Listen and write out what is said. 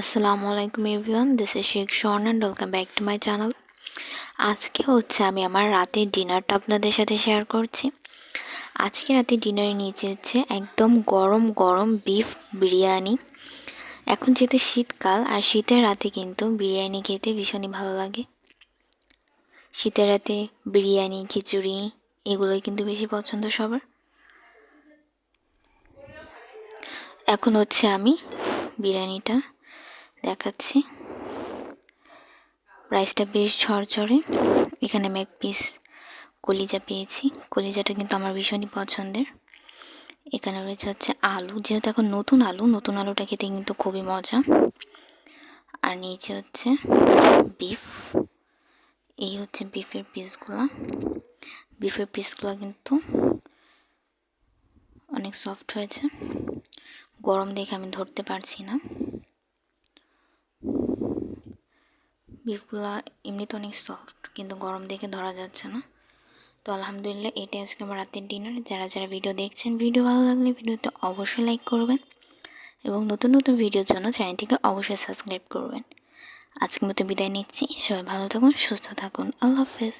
আসসালামু আলাইকুম everyone this is Sheikh Shorno and welcome back to my channel আজকে হচ্ছে আমি আমার রাতের ডিনারটা আপনাদের সাথে শেয়ার করছি। আজকে রাতে ডিনারে নিয়েছি হচ্ছে একদম গরম গরম বিফ বিরিয়ানি। এখন যেহেতু শীতকাল, আর শীতের রাতে কিন্তু বিরিয়ানি খেতে ভীষণই ভালো লাগে। শীতের রাতে বিরিয়ানি, খিচুড়ি, এগুলোই কিন্তু বেশি পছন্দ সবার। এখন হচ্ছে আমি বিরিয়ানিটা দেখাচ্ছি। রাইসটা বেশ ঝরঝরে। এখানে আমি এক পিস কলিজা পেয়েছি। কলিজাটা কিন্তু আমার ভীষণই পছন্দের। এখানে রয়েছে হচ্ছে আলু। যেহেতু এখন নতুন আলু, নতুন আলুটা খেতে কিন্তু খুবই মজা। আর নিচে হচ্ছে বিফ এই হচ্ছে বিফের পিসগুলো বিফের পিসগুলো কিন্তু অনেক সফট হয়েছে। গরম দেখে আমি ধরতে পারছি না। বিফগুলো এমনিতে অনেক সফট কিন্তু গরম দেখে ধরা যাচ্ছে না। তো আলহামদুলিল্লাহ এটাই আজকে আমার রাতের ডিনার যারা যারা ভিডিও দেখছেন ভিডিও ভালো লাগলে ভিডিওতে অবশ্যই লাইক করবেন এবং নতুন নতুন ভিডিওর জন্য চ্যানেলটিকে অবশ্যই সাবস্ক্রাইব করবেন। আজকের মতো বিদায় নিচ্ছি। সবাই ভালো থাকুন, সুস্থ থাকুন। আল্লাহ হাফেজ।